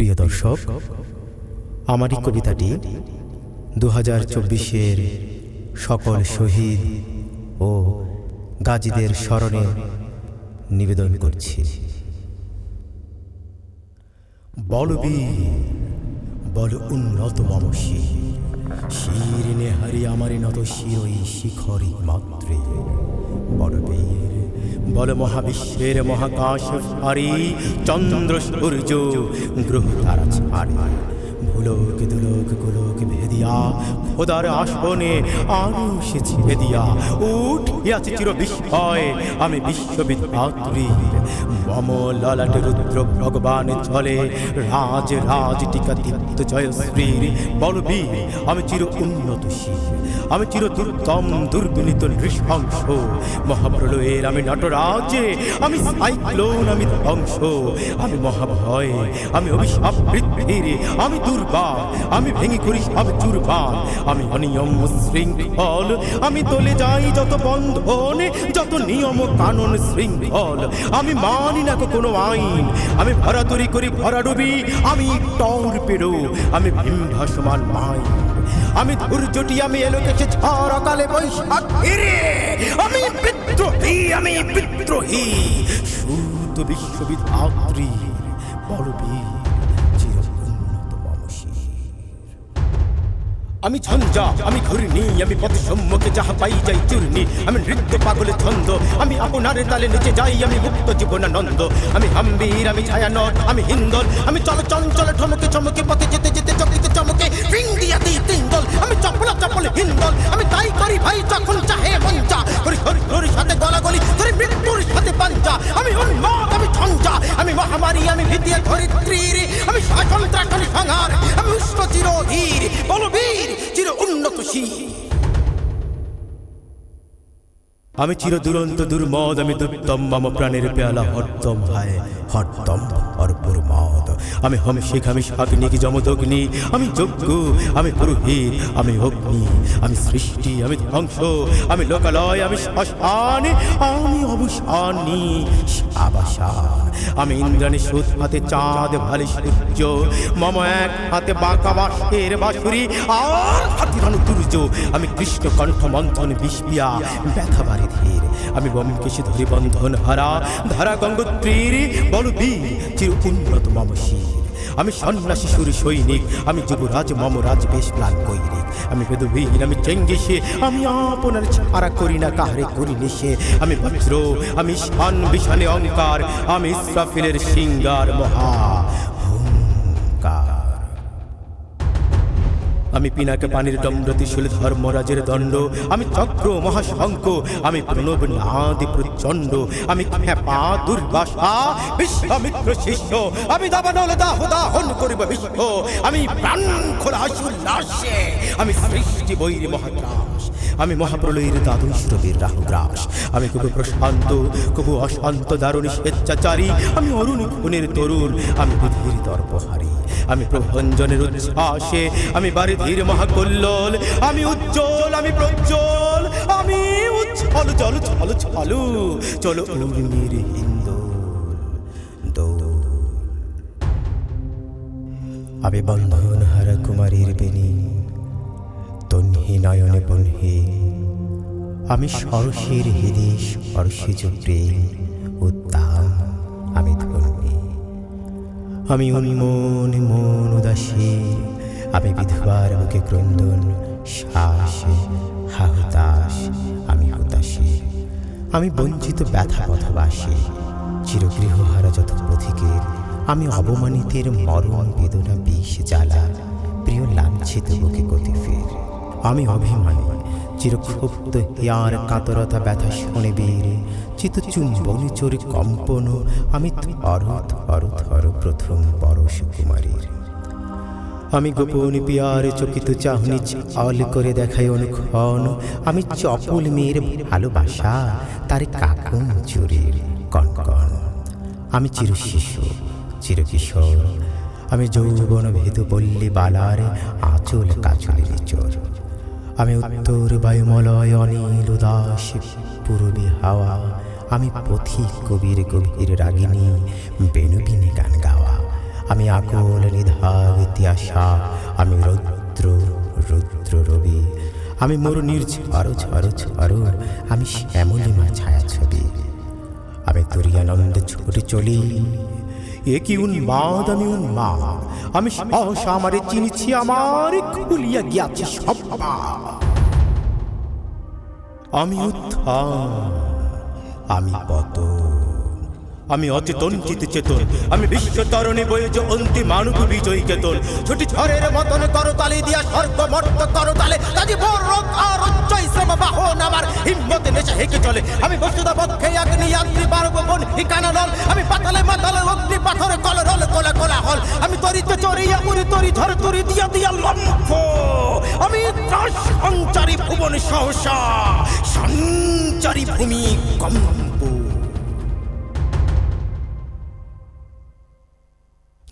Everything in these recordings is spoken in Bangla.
প্রিয় দর্শক, আমারই কবিতাটি দু হাজার চব্বিশের সকল শহীদ ও গাজীদের স্মরণে নিবেদন করছি। বলবীর, বল উন্নত মম শির নেহারি আমারে নত শিরই শিখরি মাত্রে। বলবীর বল মহাবিশ্বের মহাকাশ হারি চন্দ্র সূর্য গ্রহ তারা ছাড়ি। ভুলোক দুলোক গোলোক ভেদিয়া, খোদার আসনে সে ছেড়ে দিয়া উঠিয়াছে চির বিস্ময় আমি বিশ্ববিধাত্রীর মম ললাট রুদ্র ভগবান চলে রাজ রাজ টিকা দীপ্ত জয়শ্রীর বলবীর আমি চির উন্নত শির, আমি চির দুর্দম দুর্বিনীত নৃশংস। মহাপ্রলয়ের আমি নটরাজে, আমি সাইক্লোন, আমি ধ্বংস। আমি মহাভয়, আমি অভিশাপ বৃদ্ধির আমি দুর্বার। আমি ভেঙে করি সব চুরবার আমি অনিয়ম শৃঙ্খল। আমি তোলে যাই যত বন্ধন, যত নিয়ম কানুন শৃঙ্খল। আমি মানি না কোনো আইন। আমি ভরাতরি করি ভরা ডুবি আমি টর পেরো। আমি ভীম ভাসমান মাই আমি ধৈর্যটি আমি এলোকেছে ঝড় অকালে বৈশাখী আমি বিদ্রোহী আমি বিদ্রোহী। শুদ্ধ বিশ্ববিধাত্রীর বলবীর। আমি ঝঞ্ঝা, আমি ঘূর্ণি, আমি পথ সম্মুখে যাহা পাই যাই চূর্ণি। আমি নৃত্য, পাগলে, ছন্দ, আমি আপনার তালে নিচে যাই, আমি মুক্ত জীবনানন্দ। আমি হাম্বীর, আমি ছায়ানট, আমি হিন্দল, আমি চল চঞ্চল ঠমকে চমকে পথে যেতে যেতে চমকে, রিং দিয়া দিই আমি চপলা, চপল, হিন্দল, আমি তাই করি ভাই যখন চাহে মঞ্চা। করি হরিহর সাথে গলাগলি, ধরি মৃত্যুর সাথে পাঞ্চা আমি উন্মাদ, আমি ঝঞ্ঝা, আমি মহামারী, আমি ভীতি ধরিত্রীর আমি চিরদুরন্ত দুর্মদ আমি দুর্তম মম প্রাণের পেয়ালা হরদম হায় হরদম আমি হম শেখ, আমি শাগ্নিক যমদগ্নি? আমি যজ্ঞ, আমি পুরোহিত, আমি অগ্নি, আমি সৃষ্টি, আমি ধ্বংস, আমি লোকালয়, আমি শ্মশান, আমি অবসানী আবাসান আমি ইন্দ্রাণী সুদ হাতে চাঁদ, ভালে সূর্য, মম এক হাতে বাঁকা বাঁশের বাঁশুরি, আর হাতে দুর্য। আমি কৃষ্ণ কণ্ঠ মন্থন বিষপিয়া, ব্যথা বাড়ি ধীর। আমি বমকেশে ধরি বন্ধন হারা, ধারা গঙ্গোত্রীর বলবীর চির উন্নত মম শির আমি সন্ন্যাসী, সুর, সৈনিক। আমি যুবরাজ, মমরাজ, বেশ প্লান কৈরিক। আমি বেদুবীর, আমি চেঙ্গিসে। আমি আপনার ছাড়া করি না, কাহারে করি নিশে আমি বজ্র, আমি শান বিশালে অঙ্কার। আমি ইসরাফিলের সিঙ্গার মহা। আমি পিনাকে পানির দণ্ড শুলে ধর্মরাজের দণ্ড, আমি চক্র মহাশঙ্ক আমি প্রণব নাদি প্রচণ্ড, আমি খ্যাপা দুর্বাসা বিশ্বামিত্র শিষ্য, আমি দাবানল দাহ দাহন করিব বিশ্ব আমি প্রাণ খোলা উল্লাসে আমি সৃষ্টি বৈরী মহাত্রাস আমি মহাপ্রলয়ের দ্বাদশ রবির রাহুগ্রাস। আমি কবু প্রশান্ত কবু অশান্ত দারুণী স্বেচ্ছাচারী। আমি অরুণ খুনের তরুণ, আমি বিধির দর্পহারী আমি প্রভঞ্জনের উচ্ছ্বাসে, আমি বারিধির মহাকল্লোল। আমি উজ্জ্বল, আমি প্রজ্জ্বল, আমি উচ্ছল চল চল, চলু, চলো উর্মির হিন্দোল দোল আমি বন্ধন হারা কুমারীর বেনি তন্হি নয়নে বন্হে আমি সরসের হৃদে সরসিজ প্রেম উত্তাম আমি ধন্যী। আমি উন্মন মন উদাসী, আমি বিধবার বুকে ক্রন্দন, শ্বাস হাহুতাস আমি হতাশী। আমি বঞ্চিত ব্যথা পথবাসী, চিরগৃহহারা যত পথিকের, আমি অবমানিতের মরণ বেদনা বিষ জ্বালা, প্রিয় লাঞ্ছিত বুকে গতি ফের। আমি অভিমানী। চিরক্ষুব্ধ হিয়ার কাতরতা ব্যথা শুনে বীর। চিত চুম্বন চোর কম্পন, আমি থর থর থর প্রথম পরশ কুমারীর। আমি গোপন পিয়ার চকিত চাহনি চাল করে দেখাই অনুক্ষণ। আমি চপল মেয়ের ভালোবাসা, তার কাকুন চুরির কনকন। আমি চির শিশু চিরকিশোর। আমি যৌবন ভেদ পল্লী বালার আঁচল কাচলের চোর। আমি উত্তর বায়ুমলয় অনিল উদাস, পূর্বী হাওয়া। আমি পথিক কবির গভীর রাগিনী, বেনুবিনী গান গাওয়া। আমি আকুল নিধাগ তিয়াসা, আমি রৌদ্র, রুদ্র রবি। আমি মরুনির ঝড়ো ঝড়ো ঝড়ো আমি শ্যামলিমা ছায়া ছবি আমি তুরিয়ানন্দে ছুটে চলি এ কি উন্মাদ আমি উন্মাদ আমি সহসা আমারে চিনিছি, আমার খুলিয়া গিয়াছি সব আমি উত্থান, আমি পতন। আমি অচেতন চিত চেতন আমি বিশ্ব তরণে বয়ে যে অন্তিম মানব বিজয়ী চেতন ছুটি ঝড়ের মতন করতালি দিয়া স্বর্গ মর্ত করতালে কাজী বড় আর উচ্চই শ্রম বাহন আমার হিম্মতে নেশা হেঁকে চলে। আমি বস্তুতা পক্ষে অগ্নি যাত্রী পারব কোন ঠিকানা নল। আমি পাতালে মাতালে অগ্নি পাথরে কল রল কোলা কোলা হল আমি তরিতে চড়িয়া উড়ি তরি ঝড় তরি দিয়া দিয়া লম্ফ। আমি সঞ্চারী ভুবন সহসা। সঞ্চারী ভূমি কম্প।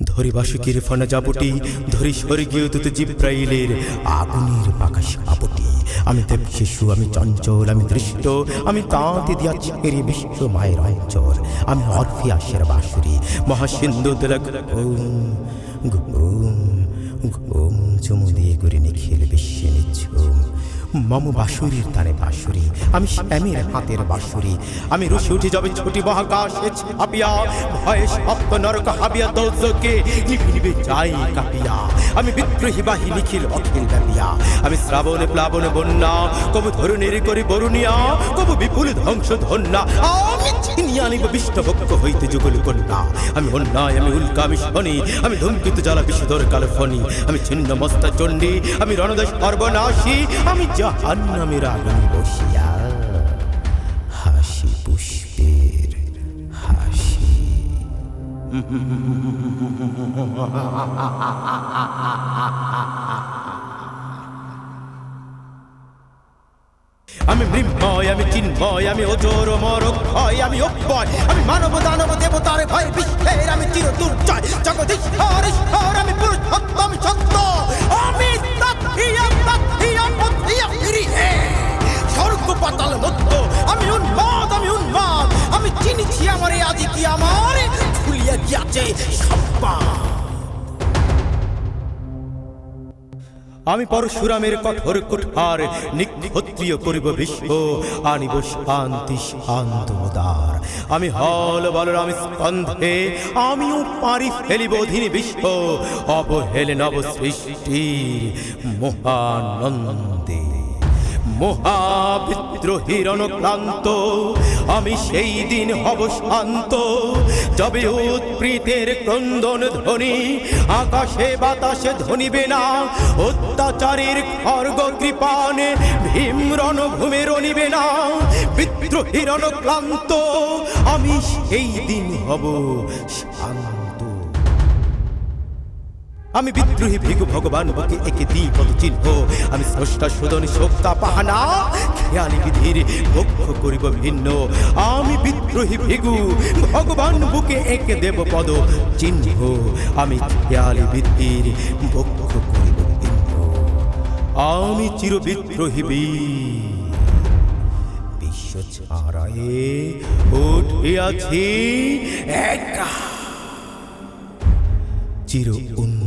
ধরি বাসুকির ফনা যাবটি ধরি স্বর্গীয় দূত জিব্রাইলের আগুনের পাকা সাপুটি আমি দেব শিশু, আমি চঞ্চল, আমি দৃষ্ট, আমি তাঁতে দিয়া ছেড়ে বিশ্ব মায়ের অঞ্চল। আমি অর্ফিয়াসের বাসুরি মহাসিন্ধু দিলক মম বাসুরি আমি শ্যামের হাতের আমি রুশি যাবে ছুটি ভয়ে সপ্ত নরক হাবিয়া দৌজকে যাই কাপিয়া। আমি বিদ্রোহী নিখিল অখিল আমি শ্রাবণে বন্যা, কবু করি বরুণিয়া, কবু বিপুল ধ্বংস ধন্যা আমি ছিনিয়া নিব বিষ্ণভক্ষ হইতে যুগল কন্যা। আমি অন্যায়, আমি উল্কা, আমি শনি, আমি ধূমকিত জ্বালা বিষধর কালো ফনি আমি ছিন্ন মস্তা চণ্ডী আমি রণদেশ সর্বনাশী। আমি জাহান আগুন বসিয়া হাসি পুষ্পের হাসি। আমি মৃন্ময়, আমি চিন্ময়, আমি অজর মরক ভয় আমি অক্ষয়, আমি মানব, দানব, দেবতার ভয়, বিশ্বের আমি চির দুর্জয় জগদীশ্বর আমি পুরুষোত্তম সত্য। আমি পথিয়া ফিরি হে স্বর্গ পাতাল মধ্য আমি উন্মাদ আমি উন্মাদ। আমি চিনিছি আমার এই আদি কি আমার। ফুলিয়া গিয়াছে আমি পরশুরামের কঠোর কুঠার নিক্ষত্রিয় করিব বিশ্ব, আনিব শান্তি শান্তদার আমি হল বলরাম স্কন্ধে, আমিও পারি ফেলিব অধীন বিশ্ব, অবহেলে নব সৃষ্টি মহানন্দে। মহাবিদ্রোহীর অনুক্রান্ত আমি সেই দিন হব শান্ত। যবে উৎপ্রীতের ক্রন্দন ধ্বনি, আকাশে বাতাসে ধ্বনিবে না। অত্যাচারের খর্গ কৃপানে ভীম রণভূমে রনিবে না। বিদ্রোহীর ক্লান্ত, আমি সেই দিন হব শান্ত। আমি বিদ্রোহী ভিগু ভগবান বকে একে দিই পদ চিহ্ন। আমি স্রষ্টা, সুদন, শোক্তা, পাহানা খেয়ালি বিধির বক্ষ করিব ভিন্ন। আমি বিদ্রোহী ভিগু ভগবান, বুকে একে দেব পদ চিহ্ন। আমি খেয়ালি বিধির বক্ষ করিব ভিন্ন। আমি চির বিদ্রোহী বিশ্ব ছাড়ায়ে উঠিয়াছি একা। চির উন্নত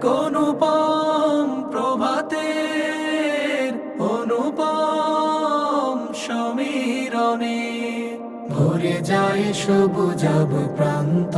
এক অনুপম প্রভাতের অনুপম সমীরণে ভরে যায় সবুজাব প্রান্ত।